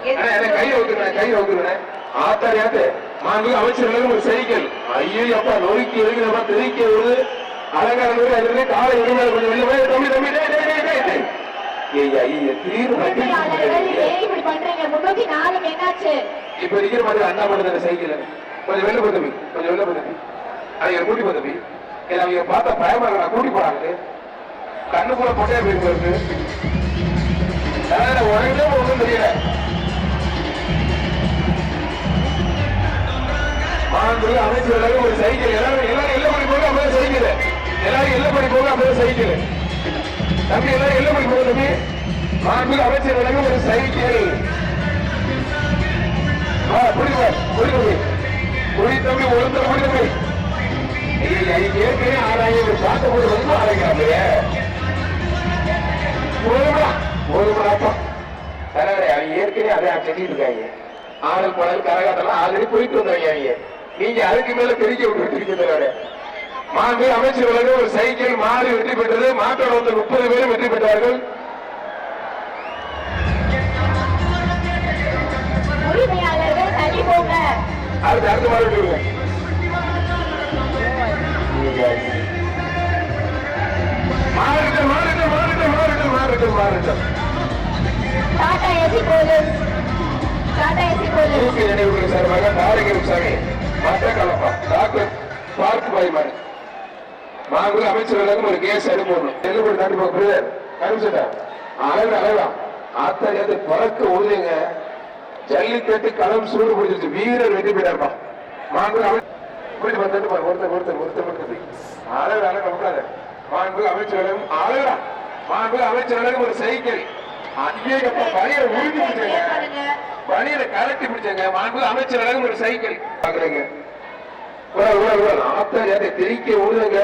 அண்ணா, அண்ணா, கையை ஊத்துறேன் கையை ஊத்துறேன் ஆத்தாரியாத்து மாண்பு அமைச்சர்களும் ஒரு சைக்கிள் ஐயோ அப்பா நொறுக்கி எழுகிறப்பா தெறிக்க விடுது. அலங்காரம் காலை கொஞ்சம் வெளில போய் தம்பி இப்ப இருக்கிற மாதிரி அண்ணா பண்ணுற சைக்கிள் கொஞ்சம் வெளில போ தம்பி. கொஞ்சம் வெளில போ தம்பி. அவங்க கூட்டி போ தம்பி. அவங்க பார்த்தா பயமா இருக்கா கூட்டி போறாங்க கண்ணுக்குள்ள பொட்டையா அதான் உடனே ஒன்றும் தெரியல. மாண்பு அமைச்சர்களுக்கு ஒரு சைக்கிள். எல்லாரும் எல்லாரும் எல்லாம் பண்ணி போக அப்படியே சைக்கிள். எல்லாரும் எல்லாம் பண்ணி போக அப்படியே சைக்கிள். தம்பி எல்லாரும் எல்லை பண்ணி போக தம்பி. மாண்பு அமைச்சர்களுக்கு ஒரு சைக்கிள். ஆ, புரியுது, புரியுது. புரியுது தம்பி, ஒருத்தர் புரியுது இது ஏற்கனவே ஆறாயிரம் பார்த்த போது போட்டு ரொம்ப ஆறாயிரம் போதுமா போதுமாப்பா தலைவரே அவங்க ஏற்கனவே அதை செஞ்சுட்டு இருக்காங்க. ஆடல் பாடல் கரகாட்டெல்லாம் ஆல்ரெடி போயிட்டு வந்தாங்க அவங்க. நீங்க அதுக்கு மேல பெருக்கி விட்டுருக்கீங்க மாண்பு அமைச்சர்களுக்கு ஒரு சைக்கிள் மாறி வெற்றி பெற்றது. வந்து முப்பது பேரும் வெற்றி பெற்றார்கள். அடுத்து அடுத்த மாறி விட்டுருங்க மாறட்டும் மாறட்டும் மாறட்டும் மாறட்டும் மாறட்டும் மாறட்டும் Tata AC police. Tata AC police. நினைவுகள் சார்பாக தாரக சாமி மற்ற கலப்பா டாக்டர் பார்க் பாய்மான் மாங்குல அமைச்சர்களுக்கும் ஒரு கேஸ் அனுப்பணும் நெல்லுபடி நாட்டு பிரதர் அனுப்பிச்சுட்டா அழகு அழகா. ஆத்தாரியாவது பறக்க உழுதுங்க ஜல்லிக்கட்டு களம் சூடு பிடிச்சிருச்சு. வீரர் வெற்றி பெற்றார்ப்பா. மாண்பு அமை புரிஞ்சு வந்துட்டு பாரு ஒருத்தர் ஒருத்தர் ஒருத்தர் ஒருத்தர் அழகு அழகா விடாத மாண்பு அமைச்சர்களும் அழகா. மாண்பு அமைச்சர்களுக்கும் ஒரு சைக்கிள். ஐயப்பா பழைய உறுதி பிடிச்சாங்க கலட்டி பிடிச்சாங்க. மாண்பு அமைச்சர்களும் ஒரு சைக்கிள். பாக்குறீங்க தெரிக்க விடுங்க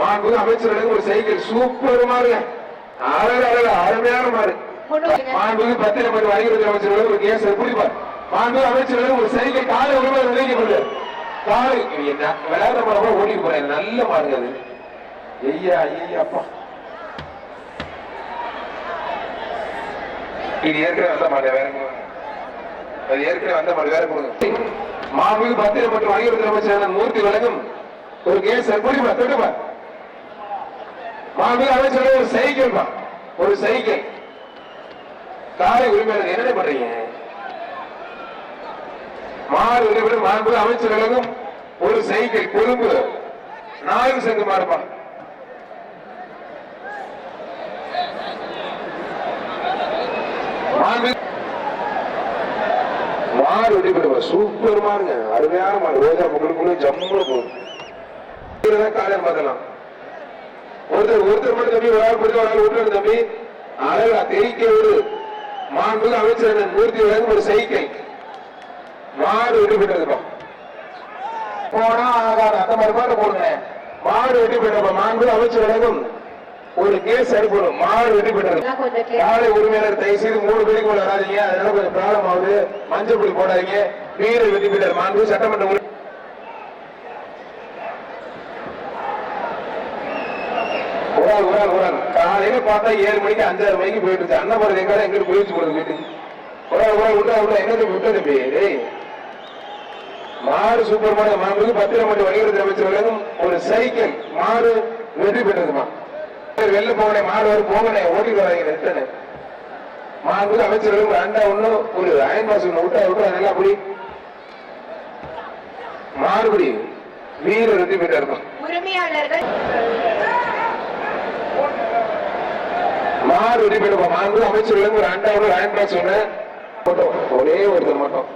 மாண்பு அமைச்சர்களும் ஒரு சைக்கிள். சூப்பர் மாறுங்க அழகு அழகு. அருமையான மாறு மாண்புக்கு பத்திர பட்டு வணிகத்துறை அமைச்சர்களும் ஒரு கேஸ் புரிப்பார் மாண்பு அமைச்சர்களும் ஒரு சைக்கிள். காலை உரிமை நிர்ணயிக்கப்படுது காலை. என்ன? விளையாட போறப்ப ஓட்டிட்டு போறேன். நல்ல மாறுங்க அது. ஐயா ஐயா அப்பா இது ஏற்கனவே வந்த மாட்டேன் வேற அது ஏற்கனவே வந்த மாட்டேன் வேற கொடுங்க மாண்புக்கு பத்திரம் மற்றும் வணிகத்துறை அமைச்சரான மூர்த்தி வழங்கும் ஒரு கேஸ் புரிப்பா தொட்டுப்பா. மாண்புக்கு அமைச்சர்கள் ஒரு சைக்கிள் பா. ஒரு சைக்கிள். காலை உரிமையாளர் என்ன பண்றீங்க? மாறு உரிமையாளர் மாண்பு வழங்கும் ஒரு சைக்கிள் கொழும்பு நான்கு சங்கு மாறுப்பா மாண்பு மாறு வெடிப்படுவா சூப்பர் மாறுங்க அருமையான மாறு ரோஜா முகளுக்குள்ள ஜம்மு போகும். காலையில் பார்த்தலாம் ஒருத்தர் ஒருத்தர் மட்டும் தம்பி ஒரு ஆள் ஒரு ஆள் தம்பி. அழகா தெரிக்க ஒரு மாண்பு அமைச்சர் மூர்த்தி வழங்கும் ஒரு சைக்கிள். மாடு வெட்டி போயிட்டதுப்பா போனா ஆகாது அந்த மாதிரி பாட்டு போடுங்க. மாடு வெட்டி போயிட்டப்ப மாண்பு அமைச்சர் வழங்கும். ஒரு கேஸ் அனுப்பணும் மாடு வெட்டி clear. காலை உரிமையாளர் தயவு செய்து மூணு பேருக்கு மேல வராதீங்க. அதனால கொஞ்சம் ப்ராப்ளம் ஆகுது மஞ்சள் பொடி போடாதீங்க. வீரர் வெட்டி போயிட்டார் மாண்பு சட்டமன்ற உடால் உடால் உடால் காலையில பார்த்தா ஏழு மணிக்கு அஞ்சாறு மணிக்கு போயிட்டு இருக்கு அண்ணன் எங்கிட்டு போயிடுச்சு போடுது வீட்டுக்கு உடால் உடால் விட்டா விட்டா எங்க விட்டது பேரு மாடு சூப்பர் பத்திரம் மட்டும் வணிகத்துறை ஒரு சைக்கிள் மாடு வெற்றி பெற்றதுமா வெளில போகணே மாடு வரும் போகணே ஓட்டி வராங்க ரிட்டனு மாண்புக்கு அமைச்சர்களும் ஒரு அண்டா ஒண்ணு ஒரு அயன் மாசம் ஒண்ணு விட்டா விட்டா நல்லா அப்படி மாறுபடி வீரர் வெற்றி பெற்றாருமா உரிமையாளர்கள். மாறு உரிமையில மாண்பு அமைச்சர்களும் ஒரு அண்டா ஒரு அயன் பாக்ஸ் ஒண்ணு. போட்டோம் ஒரே ஒருத்தர் மட்டும்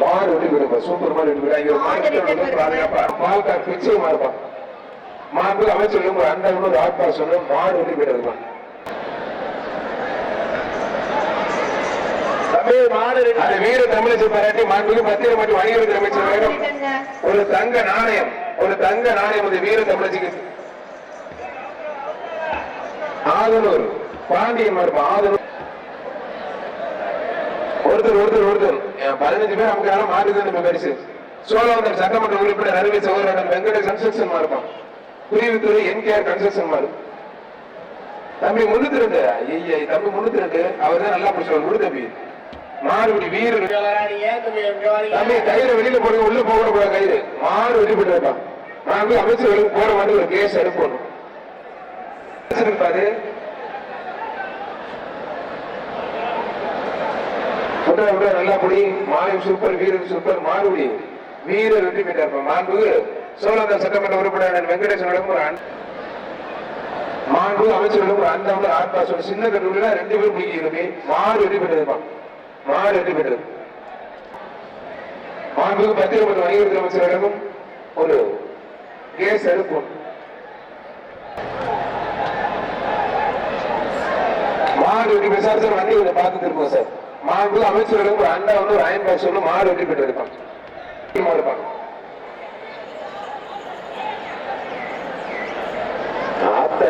மாறு வெட்டி சூப்பர் மாறு வெட்டி ஒரு பாதுகாப்பா. பால் கார் பிச்சை மாறுப்பா மாண்பு ஒரு அண்டா ஒரு பாக்ஸ் ஒண்ணு மாடு வெட்டி போயிடுமா அது வீர தமிழக பாராட்டி மாண்புக்கு பத்திரம் மற்றும் வணிகத்துறை அமைச்சர் வேணும். ஒரு தங்க நாணயம் ஒரு தங்க நாணயம் வீர தமிழச்சிக்கு. ஆதனூர் பாண்டியன் ஆதனூர். ஒருத்தர் ஒருத்தர் ஒருத்தர். பதினஞ்சு பேர் நமக்கான மாறுது நம்ம பரிசு. சோழவந்தர் சட்டமன்ற உறுப்பினர் அருமை சகோதரன் வெங்கட கன்ஸ்ட்ரக்ஷன் மாறுப்பான் குருவித்துறை என்கேஆர் கன்ஸ்ட்ரக்ஷன் மாறு தம்பி முன்னூத்தி ரெண்டு ஐயா தம்பி முன்னூத்தி ரெண்டு அவர் தான் நல்லா பிடிச்சவர் முழு தம்பி மாறுபடி வீரர் தம்பி கயிறு வெளியில போடுங்க உள்ள போக கூட கயிறு. மாறு வெட்டி போட்டுருப்பான் நான் போய் அமைச்சர்களுக்கு போற மாதிரி ஒரு கேஸ் விட நல்லா முடி மாயம் சூப்பர் வீரர் சூப்பர் மாறுபடி. வீரர் வெற்றி பெற்றார் மாண்பு சோழந்த சட்டமன்ற உறுப்பினர் வெங்கடேசன் ஒரு மாண்பு அமைச்சர்களும் ஒரு அந்த ஆத்மாசோட சின்ன கல்லூரியில ரெண்டு பேரும் பிடிக்கிறது மாறு வெற்றி பெற்றதுமா? மாறு வெற்றி பெற்றது. மாண்புக்கு பத்திரப்பட்ட வணிகத்துறை அமைச்சர்களும் ஒரு கேஸ் எடுப்போம். மாறு வெட்டி போய் சார் சார் வண்டி கொஞ்சம் பார்த்துட்டு இருக்கோம் சார். மாண்பு அமைச்சர்களும் ஒரு அண்ணா வந்து ஒரு அயன் பாக்ஸ் ஒன்று மாறு வெட்டி போயிட்டு இருப்பாங்க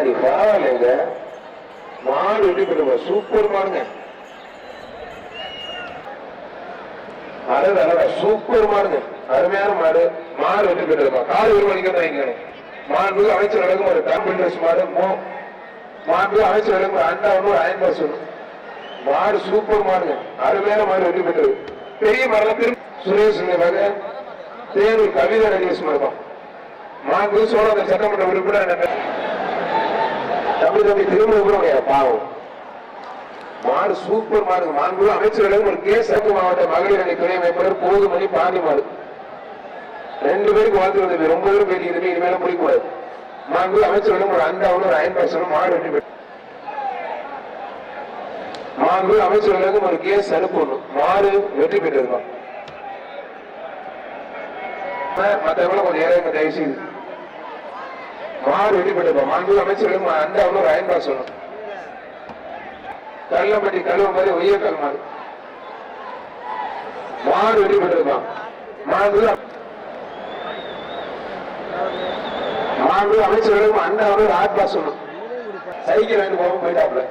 அது இருப்பாங்க பரவாயில்லைங்க மாடு வெட்டி போயிட்டு சூப்பர் மாடுங்க. அழகு அழகா சூப்பர் மாடுங்க. அருமையான மாடு. மாடு வெட்டி போயிட்டு கால் ஒரு மணிக்கு தான் வைக்கணும் மாண்பு அமைச்சர் அழகும் ஒரு டாம்பிள்ஸ் மாடு. மோ மாண்பு அமைச்சர் அழகும் அண்டா ஒன்று அயன் பாஸ் ஒன்று மாடு சூப்பர் மாடுங்க. அருமையான மாடு வெற்றி பெற்றது பெரிய மரம் திரு சுரேஷ் பாருங்க. தேனூர் கவிதா ரஜேஷ் மரம் மாண்பு சோழ சட்டமன்ற உறுப்பினர் தம்பி தம்பி திரும்ப கூட பாவம். மாடு சூப்பர் மாடு. மாண்பு அமைச்சர்களும் ஒரு கே சக்கு மாவட்ட மகளிர் அணி துணை அமைப்பாளர் போதுமணி பாண்டி மாடு. ரெண்டு பேருக்கு வாழ்த்து வந்தது ரொம்ப தூரம் பேட்டிக்கிறதுமே இனிமேலும் பிடிக்கூடாது மாண்பு அமைச்சர்களும் ஒரு அண்டாவும் ஒரு அயன் பாக்ஸரும் மாடு வெற்றி பெற்று மாண்பு அமைச்சர்களுக்கும் ஒரு கேஸ் அனுப்பணும் மாடு வெற்றி பெற்றிருக்கோம். மற்றவங்கள கொஞ்சம் இறங்க தயவு செய்து மாறு வெற்றி மாண்பு அமைச்சர்களும் அந்த அவ்வளோ அயன்பா சொல்லணும் கள்ளப்பட்டி கழுவ மாதிரி ஒய்ய கல் மாறு மாறு பெற்றிருக்கான் மாண்பு மாண்பு அமைச்சர்களும் அந்த அவ்வளோ ஆத்மா சொல்லணும் சைக்கிள் வாங்கி போக போயிட்டாப்ல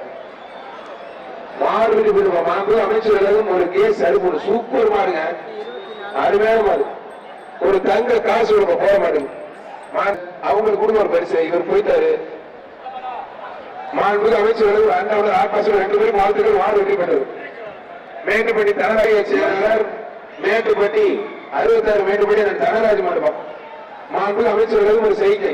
மாடு வெட்டி போயிருப்போம் மாடு அமைச்சர்களுக்கும் ஒரு கேஸ் அறுப்பு சூப்பர் மாடுங்க. அருமையான மாடு. ஒரு தங்க காசு கொடுக்க போக மாட்டேங்க மாடு அவங்களுக்கு கொடுங்க ஒரு பரிசு. இவர் போயிட்டாரு மாண்புமிகு அமைச்சர்கள் அண்ணாவோட ஆபாசம் ரெண்டு பேரும் வாழ்த்துக்கள் வாழ் வெற்றி பெற்றது. மேட்டுப்பட்டி தனராஜ செயலாளர் மேட்டுப்பட்டி அறுபத்தாறு மேட்டுப்பட்டி அந்த தனராஜ் மண்டபம். மாண்புமிகு அமைச்சர்களும் ஒரு செய்கை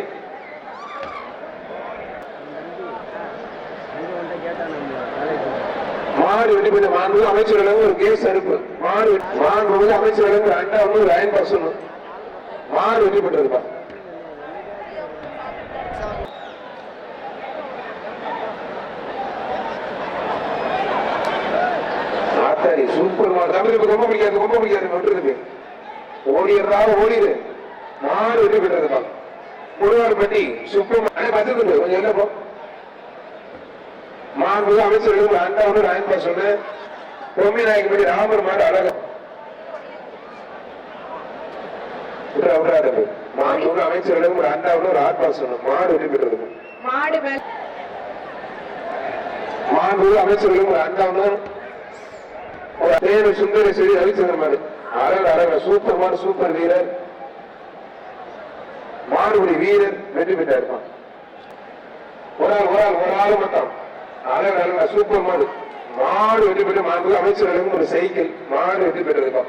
மாடு வெட்டி பண்ண மாண்பு அமைச்சர்களும் ஒரு கேஸ் அறுப்பு. மாடு மாண்பு அமைச்சர்களும் ஒரு அண்டா வந்து ஒரு அயன் பாஸ் மாடு வெட்டி பெற்றதுப்பா மாடு தமிழுக்கு ரொம்ப பிடிக்காது ரொம்ப பிடிக்காது விட்டுருக்கு ஓடிடுறா ஓடிடு. மாடு வெற்றி பெற்றதுப்பா முருகாடுபட்டி சூப்பர் மாடு பத்துக்கு கொஞ்சம் என்ன போ. மாண்பு அமைச்சர்கள் ஒரு அண்டா ஒன்று ராயன்பா சொன்ன பொம்மி நாயக்கப்படி ராமர் மாடு அழகா விட்றா விட்றா தம்பி. மாண்பு அமைச்சர்களும் ஒரு அண்டா ஒன்று ஒரு ஆத்மா சொன்ன மாடு வெற்றி பெற்றது மாடு மேல மாண்பு அமைச்சர்களும் ஒரு அண்டா தேவை தேனு சுந்தர செடி ரவிச்சந்திரமாரி மாடு அழகு அழகு சூப்பர் மாடு சூப்பர் வீரர். மாறுபடி வீரர் வெற்றி பெற்றா இருப்பான் ஒரு ஆள் ஒரு ஆள் ஒரு ஆள் மட்டும். அழகு அழகா சூப்பர் மாடு. மாடு வெற்றி பெற்ற மாண்பு அமைச்சர்களுக்கும் ஒரு சைக்கிள். மாடு வெற்றி பெற்றதுப்பா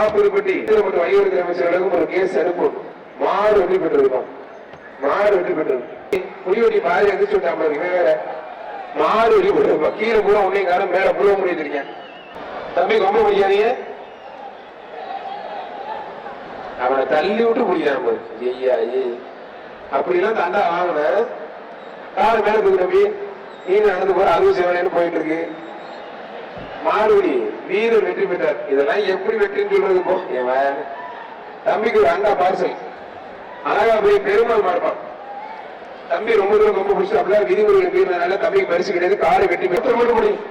ஆப்பிள்பட்டி மற்றும் வணிகத்துறை அமைச்சர்களுக்கும் ஒரு கேஸ் அனுப்பும். மாடு வெற்றி பெற்றிருப்பான் மாடு வெற்றி பெற்றது. புலிவடி பாதி எந்திரிச்சு விட்டான் மாதிரி வேற. மாடு வெற்றி பெற்றிருப்பான் கீழே பூரா உன்னையும் காரம் மேல புழுவ முடிஞ்சிருக்கேன் தம்பி ரொம்ப பிடிக்காதீங்க. அவனை தள்ளி விட்டு பிடிக்காம ஐயா ஐயே. அப்படிலாம் தண்டா வாங்கின காரு மேல தூக்கு தம்பி. நீ நடந்து போற அறுபது சேவலைன்னு போயிட்டு இருக்கு. மாறுபடி வீரர் வெற்றி பெற்றார். இதெல்லாம் எப்படி வெற்றின்னு சொல்றது போ. என் தம்பிக்கு ஒரு அண்டா பார்சல் அழகா போய் பெருமாள் மாறுப்பான் தம்பி ரொம்ப தூரம் ரொம்ப பிடிச்சி அப்படியே விதிமுறைகள் மீறினால தம்பிக்கு பரிசு கிடையாது. காரை வெட்டி பெற்ற மட்டும் முடியும்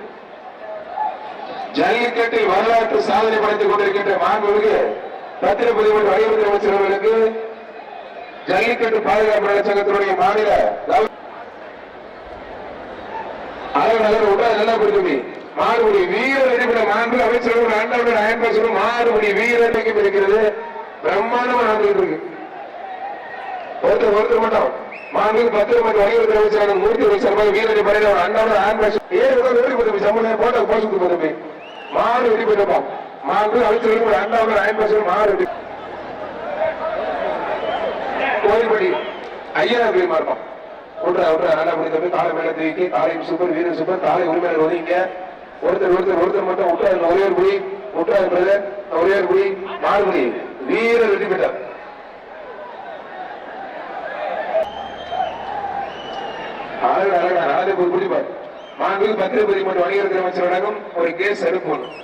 ஜல்லிக்கட்டில் வரலாற்று சாதனை படைத்துக் கொண்டிருக்கின்ற மாண்புமிகு பத்திரப்பதிவு மற்றும் வணிகத்துறை அமைச்சர் அவர்களுக்கு ஜல்லிக்கட்டு பாதுகாப்பு நல சங்கத்தினுடைய மாநில அலுவலர் உடல் நகர் விட்டா நல்லா புரிஞ்சுமி மாறுபடி வீரர் இருக்கிற மாண்பு அமைச்சர்கள் ஆண்டவர்கள் அயன் பேசணும் மாறுபடி வீரர் இருக்கிறது. பிரம்மாண்டமா நடந்துகிட்டு இருக்கு. ஒருத்தர் ஒருத்தர் மட்டும். மாண்பு பத்து மணி வலியுறுத்தி அமைச்சரான மூர்த்தி அமைச்சர் சார்பாக வீரரை பறையில ஒரு அண்ணாவோட ஆம்புலன்ஸ் ஏழு கூட ஓடி சம்பளம் போட்டோ போஸ்ட் போட்டு மாடு வெடி போயிருப்போம் மாண்பு அமைச்சர்களும் ஒரு அண்ணாவோட ஆம்புலன்ஸ் மாடு வெடி கோயில்படி ஐயா பேர் மாறுப்பான் விட்றா விட்றா நல்லா முடிந்த போய் காலை மேல தூக்கி காலை சூப்பர் வீரன் சூப்பர் காலை உரிமையாளர் ஒதுங்க ஒருத்தர் ஒருத்தர் ஒருத்தர் மட்டும் விட்டுறாரு ஒரே ஒரு குடி விட்டாரு பிரதர் ஒரே ஒரு குடி மாடு குடி. வீரர் வெற்றி பெற்றார். அழகு அழகா குடிப்பார். மாண்புக்கு பத்திரபதி மற்றும் வணிகர்கள் அமைச்சர் ஒரு கேஸ் அனுப்பணும்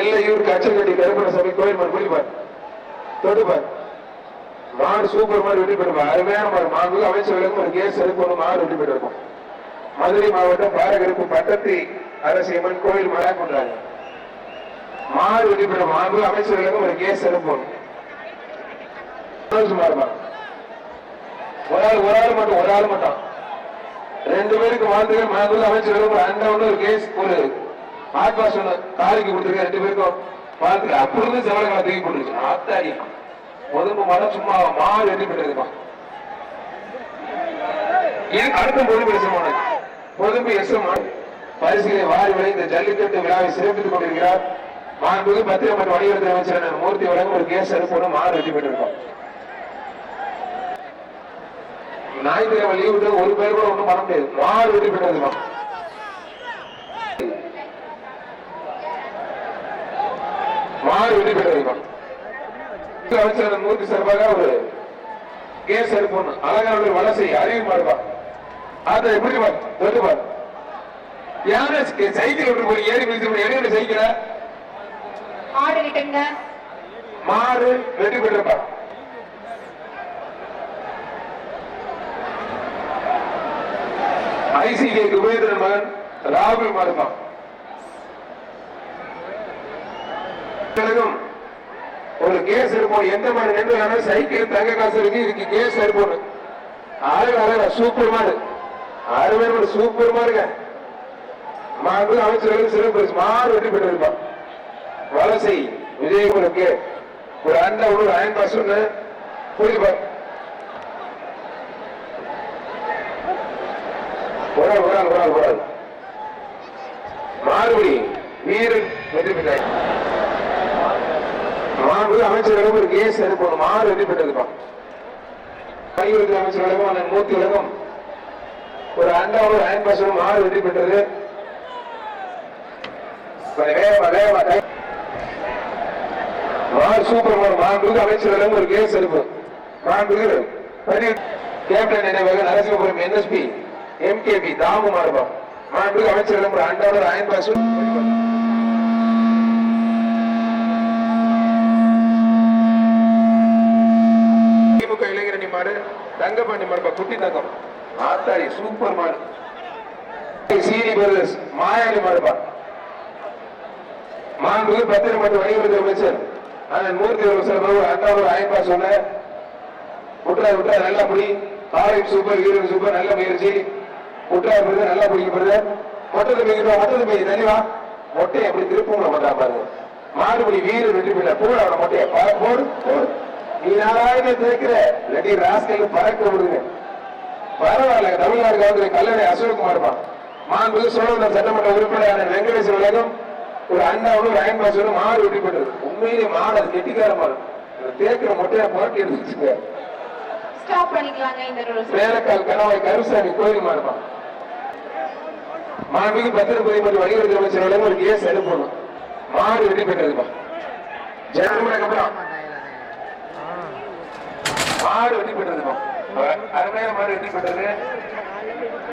எல்லையூர் கச்சங்கட்டி கருப்பண சபை கோயில் மறு குடிப்பார் தொடுப்பார். மாடு சூப்பர் மாடு வெற்றி பெறுவார். அருமையான மாடு. மாண்புக்கு அமைச்சர்களுக்கும் ஒரு கேஸ் அனுப்பணும் மாடு வெற்றி பெற்றிருக்கும் மதுரை மாவட்டம் பாரகருப்பு பட்டத்தி அரசியம்மன் கோயில் மழை கொண்டாங்க மாடு வெற்றி பெறும். மாண்பு அமைச்சர்களுக்கும் ஒரு கேஸ் அனுப்பணும் ஒரு ஆள் ஒரு ஆள் மட்டும் ஒரு ஆள் மட்டும். ரெண்டு பேருக்கு வாழ்த்துக்கள். மனதுள்ள அமைச்சர் ஒரு அண்ணன் ஒரு கேஸ் ஒரு ஹார்ட் வாஷ் ஒண்ணு காலிக்கு கொடுத்துருக்க ரெண்டு பேருக்கும் வாழ்த்துக்கள். அப்படி இருந்து செவலங்களை தூக்கி போட்டுருச்சு. ஆத்தாடி. பொதும்பு சும்மா மாறு வெட்டி பெற்றதுப்பா ஏன் அடுத்த பொதுப்பு எஸ்எம் பொதுப்பு எஸ்எம் பரிசுகளை வாரி வரை இந்த ஜல்லிக்கட்டு விழாவை சிறப்பித்துக் கொண்டிருக்கிறார். மாண்புக்கு பத்திரம் மற்றும் வணிகத்துறை அமைச்சர் மூர்த்தி வழங்கும் ஒரு கேஸ் அனுப்பணும் மாறு வெட்டி பெற்றிருக்கோம் ஞாயிற்றுக்கிழமை லீவு விட்டு ஒரு பேர் கூட ஒண்ணும் பண்ண முடியாது. மாறு வெற்றி பெற்றதுமா மாறு வெற்றி பெற்றதுமா அமைச்சர் மூர்த்தி சார்பாக ஒரு கேஸ் எடுப்போம் அழகான வலசை அறிவு மாடுவா அதை எப்படி தொட்டு பார். யார சைக்கிள் விட்டு போய் ஏறி மிதிச்சு எங்க சைக்கிள? ஆடு ரிட்டனுங்க மாறு வெற்றி ஐசிகே குபேந்திரன் மகன் ராகுல் மாறுமா பிறகும் ஒரு கேஸ் எடுப்போம் எந்த மாதிரி நின்று வேணாலும் சைக்கிள் தங்க காசு இருக்கு. இதுக்கு கேஸ் எடுப்போம் ஆறு அழகா சூப்பர் மாடு. பேர் ஒரு சூப்பர் மாடுங்க. மாடு அமைச்சர்களுக்கு சிறப்பு பரிசு. மாடு வெற்றி பெற்றிருப்பான் வலசை விஜயகுருக்கு ஒரு அண்டா ஒரு அயன் பாஸ் ஒண்ணு. ஒரு ஆள் ஒரு ஆள் ஒரு ஆள் ஒரு ஆள் மாறுபடி வீரன் வெற்றி பெற்றார் மாண்பு அமைச்சர்களும் ஒரு கேஸ் எடுப்போம் மாறு வெற்றி பெற்றதுப்பா. பணியுறுத்தி அமைச்சர்களும் அந்த மூர்த்தி உலகம் ஒரு அண்டா ஒரு அயன் பாசனம் மாறு வெற்றி பெற்றது. வேகமா வேகமா மாறு சூப்பர் மாறு. மாண்புக்கு ஒரு கேஸ் எடுப்போம் மாண்புக்கு கேப்டன் நினைவாக நரசிம்மபுரம் என்எஸ்பி. எம்கேபி தாமு மாறுபா மாண்புக்கு அமைச்சர்களும் ஒரு அண்டா ஆயன் பாசு திமுக இளைஞரணி மாடு தங்கபாண்டி மார்பா குட்டி தங்கம். ஆத்தாடி சூப்பர் மாடு. சீரி பிரதர்ஸ் மாயாளி மாடுபா மாண்புக்கு பத்திரம் மட்டும் வணிகத்துறை அமைச்சர். அண்ணன் மூர்த்தி ஒரு சார் அண்ணாவோட ஐம்பா சொன்ன விட்றா விட்டுறாரு நல்லா புடி காலை சூப்பர் வீரன் சூப்பர் நல்ல முயற்சி. பிரதர் நல்லா பிடிக்கப்படுது மொட்டத்தை போய்க்கிறோம் மொட்டத்தை போய் தெளிவா மொட்டையை அப்படி திருப்பூங்கள மாட்டா பாருங்க. மாடுபடி வீரர் வெற்றி போட அவன மொட்டையை போடு போடு. நீ நாராயண தேய்க்கிற. இல்லாட்டி ராஸ்கல் பறக்க விடுங்க பரவாயில்ல தமிழ்நாடு கவர்னர் கல்லணை அசோக்குமார் தான் மாண்புக்கு சோழவந்தர் சட்டமன்ற உறுப்பினர் வெங்கடேஸ்வர உலகம் ஒரு அண்ணாவும் ஒரு அயன் மாடு வெற்றி பெற்றது உண்மையிலே மாடு அது கெட்டிக்கார மாடு. தேக்கிற மொட்டையை புரட்டி எடுத்துச்சுங்க வேலைக்கால் கணவாய் கருசாமி கோயில் மாறுமா மாண்புக்கு பத்திரப்பதி மற்றும் வணிகத்துறை அமைச்சர் ஒரு கேஸ் அனுப்பணும் மாடு வெற்றி பெற்றதுப்பா ஜனமனுக்கு அப்புறம் மாடு வெற்றி பெற்றதுப்பா அருமையான மாடு வெற்றி பெற்றது.